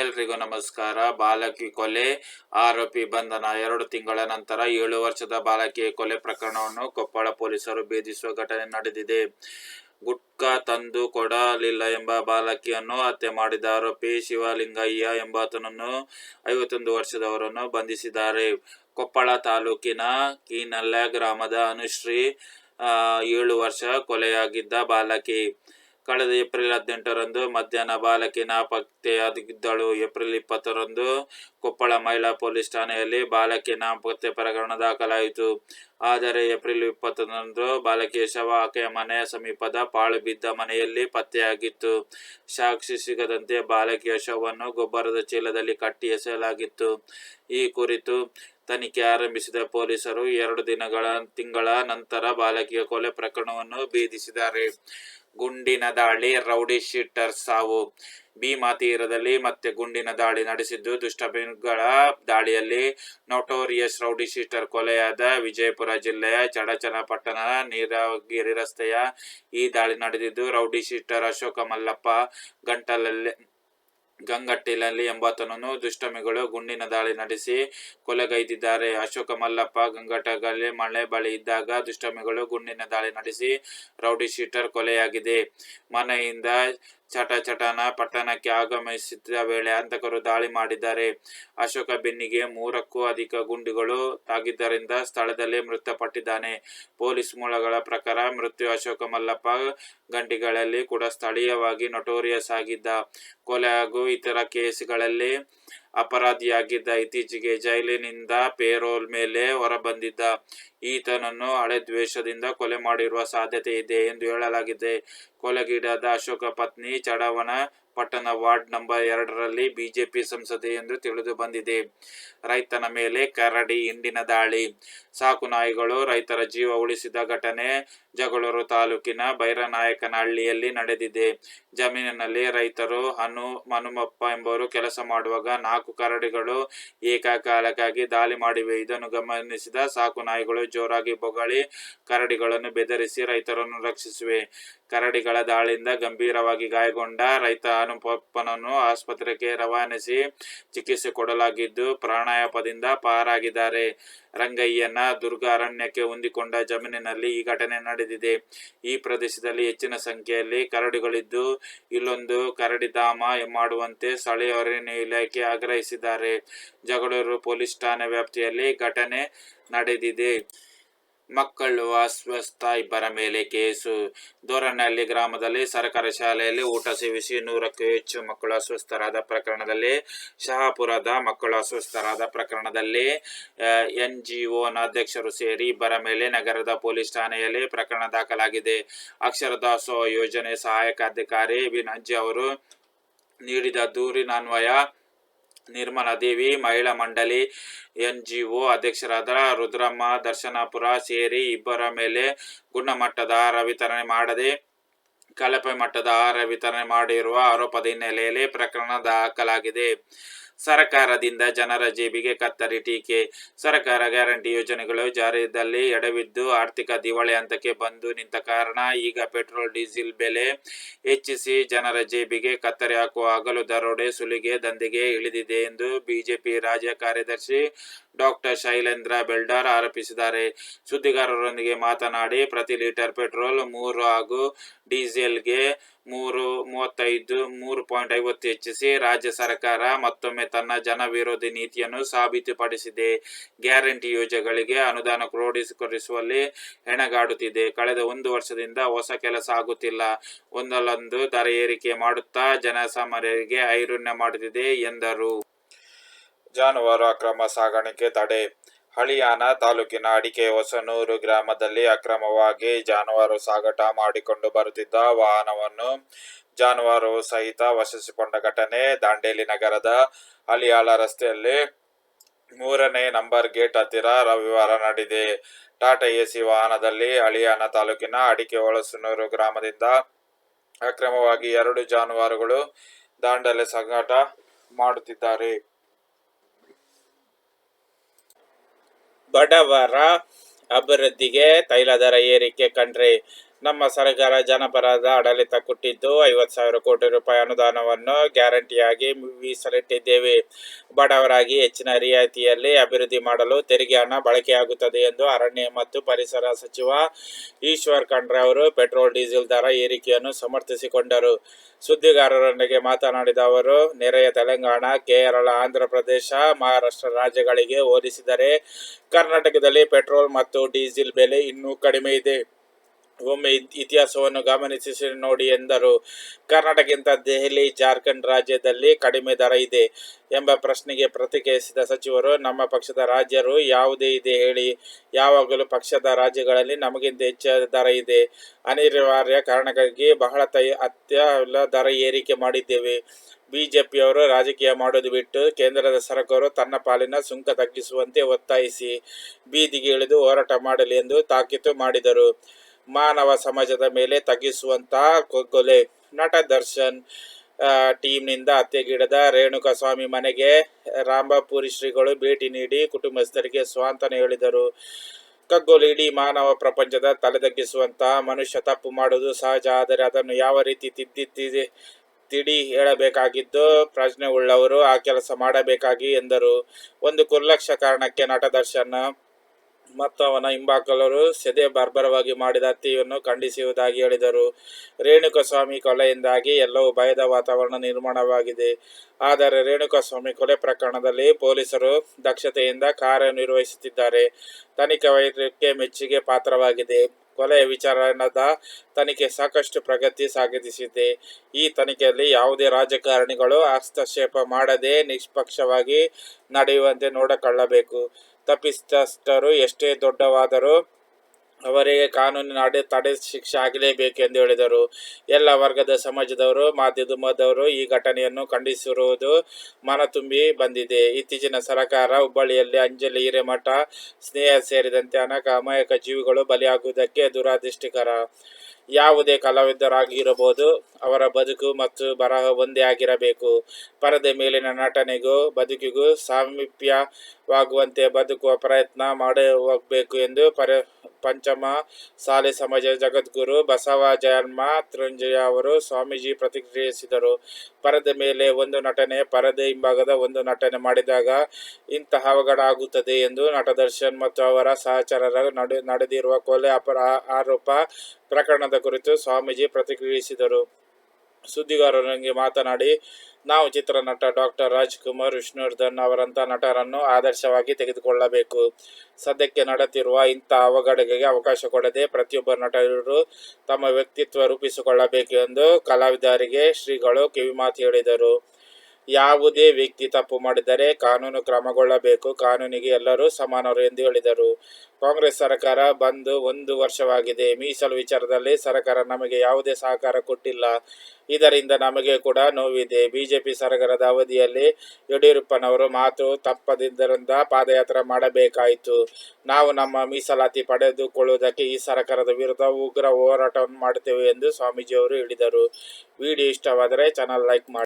ಎಲ್ರಿಗೂ ನಮಸ್ಕಾರ. ಬಾಲಕಿ ಕೊಲೆ, ಆರೋಪಿ ಬಂಧನ ಎರಡು ತಿಂಗಳ ನಂತರ ಏಳು ವರ್ಷದ ಬಾಲಕಿ ಕೊಲೆ ಪ್ರಕರಣವನ್ನು ಕೊಪ್ಪಳ ಪೊಲೀಸರು ಭೇದಿಸುವ ಘಟನೆ ನಡೆದಿದೆ. ಗುಟ್ಕಾ ತಂದು ಕೊಡಲಿಲ್ಲ ಎಂಬ ಬಾಲಕಿಯನ್ನು ಹತ್ಯೆ ಮಾಡಿದ ಆರೋಪಿ ಶಿವಲಿಂಗಯ್ಯ ಎಂಬಾತನನ್ನು ಐವತ್ತೊಂದು ವರ್ಷದವರನ್ನು ಬಂಧಿಸಿದ್ದಾರೆ. ಕೊಪ್ಪಳ ತಾಲೂಕಿನ ಕೀನಲ್ಲ ಗ್ರಾಮದ ಅನುಶ್ರೀ ಏಳು ವರ್ಷ ಕೊಲೆಯಾಗಿದ್ದ ಬಾಲಕಿ. ಕಳೆದ ಏಪ್ರಿಲ್ ಹದಿನೆಂಟರಂದು ಮಧ್ಯಾಹ್ನ ಬಾಲಕಿ ನಾಪತ್ತೆಯಾಗಿದ್ದಳು ಏಪ್ರಿಲ್ ಇಪ್ಪತ್ತರಂದು ಕೊಪ್ಪಳ ಮಹಿಳಾ ಪೊಲೀಸ್ ಠಾಣೆಯಲ್ಲಿ ಬಾಲಕಿ ನಾಪತ್ತೆ ಪ್ರಕರಣ ದಾಖಲಾಯಿತು. ಆದರೆ ಏಪ್ರಿಲ್ ಇಪ್ಪತ್ತೊಂದರಂದು ಬಾಲಕಿಯ ಶವ ಆಕೆಯ ಮನೆಯ ಸಮೀಪದ ಪಾಳು ಬಿದ್ದ ಮನೆಯಲ್ಲಿ ಪತ್ತೆಯಾಗಿತ್ತು. ಸಾಕ್ಷಿ ಸಿಗದಂತೆ ಬಾಲಕಿಯ ಶವವನ್ನು ಗೊಬ್ಬರದ ಚೀಲದಲ್ಲಿ ಕಟ್ಟಿ ಎಸೆಯಲಾಗಿತ್ತು. ಈ ಕುರಿತು ತನಿಖೆ ಆರಂಭಿಸಿದ ಪೊಲೀಸರು ಎರಡು ದಿನಗಳ ತಿಂಗಳ ನಂತರ ಬಾಲಕಿಯ ಕೊಲೆ ಪ್ರಕರಣವನ್ನು ಭೇದಿಸಿದ್ದಾರೆ. ಗುಂಡಿನ ದಾಳಿ, ರೌಡಿ ಶೀಟರ್ ಸಾವು. ಭೀಮಾ ತೀರದಲ್ಲಿ ಮತ್ತೆ ಗುಂಡಿನ ದಾಳಿ ನಡೆಸಿದ್ದು ದುಷ್ಟಬಿನ್ಗಳ ದಾಳಿಯಲ್ಲಿ ನೋಟೋರಿಯಸ್ ರೌಡಿ ಶೀಟರ್ ಕೊಲೆಯಾದ ವಿಜಯಪುರ ಜಿಲ್ಲೆಯ ಚಡಚನಪಟ್ಟಣ ನೀರಗಿರಿ ರಸ್ತೆಯ ಈ ದಾಳಿ ನಡೆದಿದ್ದು ರೌಡಿ ಶೀಟರ್ ಅಶೋಕ ಮಲ್ಲಪ್ಪ ಗಂಟಲಲ್ಲಿ ಗಂಗಟ್ಟಿಲಲ್ಲಿ ಎಂಬಾತನನ್ನು ದುಷ್ಟಮಿಗಳು ಗುಂಡಿನ ದಾಳಿ ನಡೆಸಿ ಕೊಲೆಗೈದಿದ್ದಾರೆ. ಅಶೋಕ ಮಲ್ಲಪ್ಪ ಗಂಗಟಗಲ್ಲಿ ಮಳೆ ಬಳಿ ಇದ್ದಾಗ ದುಷ್ಟಮಿಗಳು ಗುಂಡಿನ ದಾಳಿ ನಡೆಸಿ ರೌಡಿ ಶೀಟರ್ ಕೊಲೆಯಾಗಿದೆ. ಮನೆಯಿಂದ ಚಟ ಚಟನ ಪಟ್ಟಣಕ್ಕೆ ಆಗಮಿಸಿದ ವೇಳೆ ಹಂತಕರು ದಾಳಿ ಮಾಡಿದ್ದಾರೆ. ಅಶೋಕ ಬೆನ್ನಿಗೆ ಮೂರಕ್ಕೂ ಅಧಿಕ ಗುಂಡುಗಳು ತಾಗಿದ್ದರಿಂದ ಸ್ಥಳದಲ್ಲೇ ಮೃತಪಟ್ಟಿದ್ದಾನೆ. ಪೊಲೀಸ್ ಮೂಲಗಳ ಪ್ರಕಾರ ಮೃತ್ಯು ಅಶೋಕ ಮಲ್ಲಪ್ಪ ಗಂಟಿಗಳಲ್ಲಿ ಕೂಡ ಸ್ಥಳೀಯವಾಗಿ ನೊಟೋರಿಯಸ್ ಆಗಿದ್ದ. ಕೊಲೆ ಹಾಗೂ ಇತರ ಕೇಸ್ಗಳಲ್ಲಿ ಅಪರಾಧಿಯಾಗಿದ್ದ ಇತ್ತೀಚೆಗೆ ಜೈಲಿನಿಂದ ಪೇರೋಲ್ ಮೇಲೆ ಹೊರಬಂದಿದ್ದ ಈತನನ್ನು ಹಳೆ ದ್ವೇಷದಿಂದ ಕೊಲೆ ಮಾಡಿರುವ ಸಾಧ್ಯತೆ ಇದೆ ಎಂದು ಹೇಳಲಾಗಿದೆ. ಕೊಲೆಗೀಡಾದ ಅಶೋಕ ಪತ್ನಿ ಚಡಾವಣ ಪಟ್ಟಣ ವಾರ್ಡ್ ನಂಬರ್ ಎರಡರಲ್ಲಿ ಬಿಜೆಪಿ ಸಂಸದೆ ಎಂದು ತಿಳಿದು ಬಂದಿದೆ. ರೈತನ ಮೇಲೆ ಕರಡಿ, ಹಿಂಡಿನ ದಾಳಿ. ಸಾಕು ನಾಯಿಗಳು, ರೈತರ ಜೀವ ಉಳಿಸಿದ ಘಟನೆ ಜಗಳೂರು ತಾಲೂಕಿನ ಬೈರನಾಯಕನಹಳ್ಳಿಯಲ್ಲಿ ನಡೆದಿದೆ. ಜಮೀನಿನಲ್ಲಿ ರೈತರು ಹನು ಮನುಮಪ್ಪ ಎಂಬವರು ಕೆಲಸ ಮಾಡುವಾಗ ನಾಲ್ಕು ಕರಡಿಗಳು ಏಕಕಾಲಕ್ಕಾಗಿ ದಾಳಿ ಮಾಡಿವೆ. ಇದನ್ನು ಗಮನಿಸಿದ ಸಾಕು ನಾಯಿಗಳು ಜೋರಾಗಿ ಬೊಗಳಿ ಕರಡಿಗಳನ್ನು ಬೆದರಿಸಿ ರೈತರನ್ನು ರಕ್ಷಿಸಿವೆ. ಕರಡಿಗಳ ದಾಳಿಯಿಂದ ಗಂಭೀರವಾಗಿ ಗಾಯಗೊಂಡ ರೈತ ಹನುಮಪ್ಪನನ್ನು ಆಸ್ಪತ್ರೆಗೆ ರವಾನಿಸಿ ಚಿಕಿತ್ಸೆ ಕೊಡಲಾಗಿದ್ದು ಪ್ರಾಣಾಯಾಪದಿಂದ ಪಾರಾಗಿದ್ದಾರೆ. ರಂಗಯ್ಯನ ದುರ್ಗ ಅರಣ್ಯಕ್ಕೆ ಹೊಂದಿಕೊಂಡ ಜಮೀನಿನಲ್ಲಿ ಈ ಘಟನೆ ನಡೆದಿದೆ. ಈ ಪ್ರದೇಶದಲ್ಲಿ ಹೆಚ್ಚಿನ ಸಂಖ್ಯೆಯಲ್ಲಿ ಕರಡಿಗಳಿದ್ದು, ಇಲ್ಲೊಂದು ಕರಡಿಧಾಮ ಮಾಡುವಂತೆ ಸ್ಥಳೀಯ ಅರಣ್ಯ ಇಲಾಖೆ ಆಗ್ರಹಿಸಿದ್ದಾರೆ. ಜಗಳೂರು ಪೊಲೀಸ್ ಠಾಣೆ ವ್ಯಾಪ್ತಿಯಲ್ಲಿ ಘಟನೆ ನಡೆದಿದೆ. ಮಕ್ಕಳು ಅಸ್ವಸ್ಥ, ಇಬ್ಬರ ಮೇಲೆ ಕೇಸು. ದೋರನಹಳ್ಳಿ ಗ್ರಾಮದಲ್ಲಿ ಸರ್ಕಾರಿ ಶಾಲೆಯಲ್ಲಿ ಊಟ ಸೇವಿಸಿ ನೂರಕ್ಕೂ ಹೆಚ್ಚು ಮಕ್ಕಳು ಅಸ್ವಸ್ಥರಾದ ಪ್ರಕರಣದಲ್ಲಿ, ಶಹಾಪುರದ ಮಕ್ಕಳು ಅಸ್ವಸ್ಥರಾದ ಪ್ರಕರಣದಲ್ಲಿ ಎನ್ ಜಿ ಒನ ಅಧ್ಯಕ್ಷರು ಸೇರಿ ಇಬ್ಬರ ಮೇಲೆ ನಗರದ ಪೊಲೀಸ್ ಠಾಣೆಯಲ್ಲಿ ಪ್ರಕರಣ ದಾಖಲಾಗಿದೆ. ಅಕ್ಷರ ದಾಸೋಹ ಯೋಜನೆ ಸಹಾಯಕ ಅಧಿಕಾರಿ ವಿನಜ್ಜಿ ಅವರು ನೀಡಿದ ದೂರಿನನ್ವಯ ನಿರ್ಮಲಾ ದೇವಿ, ಮಹಿಳಾ ಮಂಡಳಿ ಎನ್ ಜಿ ಒ ಅಧ್ಯಕ್ಷರಾದ ರುದ್ರಮ್ಮ, ದರ್ಶನಾಪುರ ಸೇರಿ ಇಬ್ಬರ ಮೇಲೆ ಗುಣಮಟ್ಟದ ಆಹಾರ ವಿತರಣೆ ಮಾಡದೆ, ಕಳಪೆ ಮಟ್ಟದ ಆಹಾರ ವಿತರಣೆ ಮಾಡಿರುವ ಆರೋಪದ ಹಿನ್ನೆಲೆಯಲ್ಲಿ ಪ್ರಕರಣ ದಾಖಲಾಗಿದೆ. ಸರ್ಕಾರದಿಂದ ಜನರ ಜೇಬಿಗೆ ಕತ್ತರಿ ಟೀಕೆ. ಸರ್ಕಾರ ಗ್ಯಾರಂಟಿ ಯೋಜನೆಗಳು ಜಾರಿಯಲ್ಲಿ ಎಡವಿದ್ದು ಆರ್ಥಿಕ ದಿವಾಳಿ ಹಂತಕ್ಕೆ ಬಂದು ನಿಂತ ಕಾರಣ ಈಗ ಪೆಟ್ರೋಲ್, ಡೀಸೆಲ್ ಬೆಲೆ ಹೆಚ್ಚಿಸಿ ಜನರ ಜೇಬಿಗೆ ಕತ್ತರಿ ಹಾಕುವ ಹಗಲು ದರೋಡೆ ಸುಲಿಗೆ ದಂಧೆಗೆ ಇಳಿದಿದೆ ಎಂದು ಬಿಜೆಪಿ ರಾಜ್ಯ ಕಾರ್ಯದರ್ಶಿ ಡಾಕ್ಟರ್ ಶೈಲೇಂದ್ರ ಬೆಲ್ಡಾರ್ ಆರೋಪಿಸಿದ್ದಾರೆ. ಸುದ್ದಿಗಾರರೊಂದಿಗೆ ಮಾತನಾಡಿ, ಪ್ರತಿ ಲೀಟರ್ ಪೆಟ್ರೋಲ್ ಮೂರು ಹಾಗೂ ಡೀಸೆಲ್ಗೆ ಮೂರು, ಮೂವತ್ತೈದು, ಮೂರು ಪಾಯಿಂಟ್ ಐವತ್ತು ಹೆಚ್ಚಿಸಿ ರಾಜ್ಯ ಸರ್ಕಾರ ಮತ್ತೊಮ್ಮೆ ತನ್ನ ಜನ ವಿರೋಧಿ ನೀತಿಯನ್ನು ಸಾಬೀತುಪಡಿಸಿದೆ. ಗ್ಯಾರಂಟಿ ಯೋಜನೆಗಳಿಗೆ ಅನುದಾನ ಕ್ರೋಢೀಕರಿಸುವಲ್ಲಿ ಹೆಣಗಾಡುತ್ತಿದೆ. ಕಳೆದ ಒಂದು ವರ್ಷದಿಂದ ಹೊಸ ಕೆಲಸ ಆಗುತ್ತಿಲ್ಲ. ಒಂದಲ್ಲೊಂದು ದರ ಏರಿಕೆ ಮಾಡುತ್ತಾ ಜನಸಾಮಾನ್ಯರಿಗೆ ಐರುಣ್ಯ ಮಾಡುತ್ತಿದೆ ಎಂದರು. ಜಾನುವಾರು ಅಕ್ರಮ ಸಾಗಾಣಿಕೆ ತಡೆ ಹಳಿಯಾನ ತಾಲೂಕಿನ ಅಡಿಕೆ ಹೊಸನೂರು ಗ್ರಾಮದಲ್ಲಿ ಅಕ್ರಮವಾಗಿ ಜಾನುವಾರು ಸಾಗಾಟ ಮಾಡಿಕೊಂಡು ಬರುತ್ತಿದ್ದ ವಾಹನವನ್ನು ಜಾನುವಾರು ಸಹಿತ ವಶಿಸಿಕೊಂಡ ಘಟನೆ ದಾಂಡೇಲಿ ನಗರದ ಹಳಿಯಾಳ ರಸ್ತೆಯಲ್ಲಿ ಮೂರನೇ ನಂಬರ್ ಗೇಟ್ ಹತ್ತಿರ ರವಿವಾರ ನಡೆದಿದೆ. ಟಾಟಾ ಎಸಿ ವಾಹನದಲ್ಲಿ ಹಳಿಯಾನ ತಾಲೂಕಿನ ಅಡಿಕೆ ಹೊಳಸನೂರು ಗ್ರಾಮದಿಂದ ಅಕ್ರಮವಾಗಿ ಎರಡು ಜಾನುವಾರುಗಳು ದಾಂಡಲೆ ಸಾಗಾಟ ಮಾಡುತ್ತಿದ್ದಾರೆ. ಬಡವರ ಅಭಿವೃದ್ಧಿಗೆ ತೈಲ ದರ ಏರಿಕೆ ಕಂಡ್ರೆ ನಮ್ಮ ಸರ್ಕಾರ ಜನಪರದ ಆಡಳಿತ ಕೊಟ್ಟಿದ್ದು ಐವತ್ತು ಸಾವಿರ ಕೋಟಿ ರೂಪಾಯಿ ಅನುದಾನವನ್ನು ಗ್ಯಾರಂಟಿಯಾಗಿ ಮೀಸಲಿಟ್ಟಿದ್ದೇವೆ. ಬಡವರಾಗಿ ಹೆಚ್ಚಿನ ರಿಯಾಯಿತಿಯಲ್ಲಿ ಅಭಿವೃದ್ಧಿ ಮಾಡಲು ತೆರಿಗೆ ಹಣ ಬಳಕೆಯಾಗುತ್ತದೆ ಎಂದು ಅರಣ್ಯ ಮತ್ತು ಪರಿಸರ ಸಚಿವ ಈಶ್ವರ್ ಖಂಡ್ರೆ ಅವರು ಪೆಟ್ರೋಲ್, ಡೀಸೆಲ್ ದರ ಏರಿಕೆಯನ್ನು ಸಮರ್ಥಿಸಿಕೊಂಡರು. ಸುದ್ದಿಗಾರರೊಂದಿಗೆ ಮಾತನಾಡಿದ ಅವರು, ನೆರೆಯ ತೆಲಂಗಾಣ, ಕೇರಳ ಆಂಧ್ರ ಪ್ರದೇಶ ಮಹಾರಾಷ್ಟ್ರ ರಾಜ್ಯಗಳಿಗೆ ಹೋಲಿಸಿದರೆ ಕರ್ನಾಟಕದಲ್ಲಿ ಪೆಟ್ರೋಲ್ ಮತ್ತು ಡೀಸೆಲ್ ಬೆಲೆ ಇನ್ನೂ ಕಡಿಮೆ ಇದೆ. ಒಮ್ಮೆ ಇತ್- ಇತಿಹಾಸವನ್ನು ಗಮನಿಸಿ ನೋಡಿ ಎಂದರು. ಕರ್ನಾಟಕಕ್ಕಿಂತ ದೆಹಲಿ, ಜಾರ್ಖಂಡ್ ರಾಜ್ಯದಲ್ಲಿ ಕಡಿಮೆ ದರ ಇದೆ ಎಂಬ ಪ್ರಶ್ನೆಗೆ ಪ್ರತಿಕ್ರಿಯಿಸಿದ ಸಚಿವರು, ನಮ್ಮ ಪಕ್ಷದ ರಾಜ್ಯರು ಯಾವುದೇ ಇದೆ ಹೇಳಿ, ಯಾವಾಗಲೂ ಪಕ್ಷದ ರಾಜ್ಯಗಳಲ್ಲಿ ನಮಗಿಂತ ಹೆಚ್ಚು ದರ ಇದೆ. ಅನಿವಾರ್ಯ ಕಾರಣಕ್ಕಾಗಿ ಬಹಳ ತೈ ಅತ್ಯಲ್ಲ ದರ ಏರಿಕೆ ಮಾಡಿದ್ದೇವೆ. ಬಿಜೆಪಿಯವರು ರಾಜಕೀಯ ಮಾಡೋದು ಬಿಟ್ಟು ಕೇಂದ್ರದ ಸರ್ಕಾರವು ತನ್ನ ಪಾಲಿನ ಸುಂಕ ತಗ್ಗಿಸುವಂತೆ ಒತ್ತಾಯಿಸಿ ಬೀದಿಗೆ ಇಳಿದು ಹೋರಾಟ ಮಾಡಲಿ ಎಂದು ತಾಕೀತು ಮಾಡಿದರು. ಮಾನವ ಸಮಾಜದ ಮೇಲೆ ತಗ್ಗಿಸುವಂತಹ ಕೊಲೆ ನಟ ದರ್ಶನ್ ಟೀಮ್ನಿಂದ ಹತ್ಯೆಗಿಡದ ರೇಣುಕಾ ಸ್ವಾಮಿ ಮನೆಗೆ ರಾಂಬಾಪುರಿ ಶ್ರೀಗಳು ಭೇಟಿ ನೀಡಿ ಕುಟುಂಬಸ್ಥರಿಗೆ ಸ್ವಾಂತನ ಹೇಳಿದರು. ಕಗ್ಗೊಲೆ ಇಡೀ ಮಾನವ ಪ್ರಪಂಚದ ತಲೆದಗ್ಗಿಸುವಂತಹ ಮನುಷ್ಯ ತಪ್ಪು ಮಾಡುವುದು ಸಹಜ, ಆದರೆ ಅದನ್ನು ಯಾವ ರೀತಿ ತಿದ್ದಿ ತಿಡಿ ಹೇಳಬೇಕಾಗಿದ್ದು ಪ್ರಜ್ಞೆ ಉಳ್ಳವರು ಆ ಕೆಲಸ ಮಾಡಬೇಕಾಗಿ ಎಂದರು. ಒಂದು ಕುರ್ಲಕ್ಷ ಕಾರಣಕ್ಕೆ ನಟ ದರ್ಶನ್ ಮತ್ತು ಅವನ ಹಿಂಬಾಕಲರು ಸೆದೆ ಬರ್ಬರವಾಗಿ ಮಾಡಿದ ಹತ್ಯೆಯನ್ನು ಖಂಡಿಸುವುದಾಗಿ ಹೇಳಿದರು. ರೇಣುಕಸ್ವಾಮಿ ಕೊಲೆಯಿಂದಾಗಿ ಎಲ್ಲವೂ ಭಯದ ವಾತಾವರಣ ನಿರ್ಮಾಣವಾಗಿದೆ. ಆದರೆ ರೇಣುಕಸ್ವಾಮಿ ಕೊಲೆ ಪ್ರಕರಣದಲ್ಲಿ ಪೊಲೀಸರು ದಕ್ಷತೆಯಿಂದ ಕಾರ್ಯನಿರ್ವಹಿಸುತ್ತಿದ್ದಾರೆ. ತನಿಖೆ ವೈದ್ಯಕ್ಕೆ ಮೆಚ್ಚುಗೆ ಪಾತ್ರವಾಗಿದೆ. ಕೊಲೆಯ ವಿಚಾರಣದ ತನಿಖೆ ಸಾಕಷ್ಟು ಪ್ರಗತಿ ಸಾಧಿಸಿದೆ ಈ ತನಿಖೆಯಲ್ಲಿ ಯಾವುದೇ ರಾಜಕಾರಣಿಗಳು ಹಸ್ತಕ್ಷೇಪ ಮಾಡದೆ ನಿಷ್ಪಕ್ಷವಾಗಿ ನಡೆಯುವಂತೆ ನೋಡಿಕೊಳ್ಳಬೇಕು. ತಪ್ಪಿತಸ್ಥರು ಎಷ್ಟೇ ದೊಡ್ಡವಾದರೂ ಅವರಿಗೆ ಕಾನೂನಿನ ಅಡೆ ತಡೆ ಶಿಕ್ಷೆ ಆಗಲೇಬೇಕು ಎಂದು ಹೇಳಿದರು. ಎಲ್ಲ ವರ್ಗದ ಸಮಾಜದವರು, ಮಾಧ್ಯಮದವರು ಈ ಘಟನೆಯನ್ನು ಖಂಡಿಸಿರುವುದು ಮನ ತುಂಬಿ ಬಂದಿದೆ. ಇತ್ತೀಚಿನ ಸರಕಾರ ಹುಬ್ಬಳ್ಳಿಯಲ್ಲಿ ಅಂಜಲಿ, ಹಿರೇಮಠ, ಸ್ನೇಹ ಸೇರಿದಂತೆ ಅನೇಕ ಅಮಾಯಕ ಜೀವಿಗಳು ಬಲಿಯಾಗುವುದಕ್ಕೆ ದುರಾದೃಷ್ಟಿಕರ. ಯಾವುದೇ ಕಲಾವಿದರಾಗಿರಬಹುದು. ಅವರ ಬದುಕು ಮತ್ತು ಬರಹ ಒಂದೇ ಆಗಿರಬೇಕು. ಪರದೆ ಮೇಲಿನ ನಟನೆಗೂ ಬದುಕಿಗೂ ಸಾಮೀಪ್ಯವಾಗುವಂತೆ ಬದುಕುವ ಪ್ರಯತ್ನ ಮಾಡಬೇಕು ಎಂದು ಪರ, ಪಂಚಮ ಸಾಲೆ ಸಮಾಜ ಜಗದ್ಗುರು ಬಸವ ಜಯನ್ಮ ತೃಂಜಯ ಅವರು ಸ್ವಾಮೀಜಿ ಪ್ರತಿಕ್ರಿಯಿಸಿದರು. ಪರದೆ ಮೇಲೆ ಒಂದು ನಟನೆ, ಪರದೆ ಹಿಂಭಾಗದ ಒಂದು ನಟನೆ ಮಾಡಿದಾಗ ಇಂತಹ ಅವಘಡ ಆಗುತ್ತದೆ ಎಂದು ನಟ ದರ್ಶನ್ ಮತ್ತು ಅವರ ಸಹಚರರ ನಡೆ, ನಡೆದಿರುವ ಕೊಲೆ ಅಪರ, ಆರೋಪ ಪ್ರಕರಣದ ಕುರಿತು ಸ್ವಾಮೀಜಿ ಪ್ರತಿಕ್ರಿಯಿಸಿದರು. ಸುದ್ದಿಗಾರರೊಂದಿಗೆ ಮಾತನಾಡಿ, ನಾವು ಚಿತ್ರನಟ ಡಾಕ್ಟರ್ ರಾಜ್ಕುಮಾರ್ ವಿಷ್ಣುವರ್ಧನ್ ಅವರಂಥ ನಟರನ್ನು ಆದರ್ಶವಾಗಿ ತೆಗೆದುಕೊಳ್ಳಬೇಕು. ಸದ್ಯಕ್ಕೆ ನಡೆತಿರುವ ಇಂಥ ಅವಘಡಗಳಿಗೆ ಅವಕಾಶ ಕೊಡದೆ ಪ್ರತಿಯೊಬ್ಬ ನಟರು ತಮ್ಮ ವ್ಯಕ್ತಿತ್ವ ರೂಪಿಸಿಕೊಳ್ಳಬೇಕು ಎಂದು ಕಲಾವಿದರಿಗೆ ಶ್ರೀಗಳು ಕಿವಿಮಾತು ಹೇಳಿದರು. ಯಾವುದೇ ವ್ಯಕ್ತಿ ತಪ್ಪು ಮಾಡಿದರೆ ಕಾನೂನು ಕ್ರಮಗೊಳ್ಳಬೇಕು. ಕಾನೂನಿಗೆ ಎಲ್ಲರೂ ಸಮಾನರು ಎಂದು ಹೇಳಿದರು. ಕಾಂಗ್ರೆಸ್ ಸರ್ಕಾರ ಬಂದು ಒಂದು ವರ್ಷವಾಗಿದೆ. ಮೀಸಲು ವಿಚಾರದಲ್ಲಿ ಸರ್ಕಾರ ನಮಗೆ ಯಾವುದೇ ಸಹಕಾರ ಕೊಟ್ಟಿಲ್ಲ. ಇದರಿಂದ ನಮಗೆ ಕೂಡ ನೋವಿದೆ. ಬಿಜೆಪಿ ಸರ್ಕಾರದ ಅವಧಿಯಲ್ಲಿ ಯಡಿಯೂರಪ್ಪನವರು ಮಾತು ತಪ್ಪದಿದ್ದರಿಂದ ಪಾದಯಾತ್ರೆ ಮಾಡಬೇಕಾಯಿತು. ನಾವು ನಮ್ಮ ಮೀಸಲಾತಿ ಪಡೆದುಕೊಳ್ಳುವುದಕ್ಕೆ ಈ ಸರ್ಕಾರದ ವಿರುದ್ಧ ಉಗ್ರ ಹೋರಾಟವನ್ನು ಮಾಡುತ್ತೇವೆ ಎಂದು ಸ್ವಾಮೀಜಿಯವರು ಹೇಳಿದರು. ವಿಡಿಯೋ ಇಷ್ಟವಾದರೆ ಚಾನಲ್ ಲೈಕ್ ಮಾಡಿ.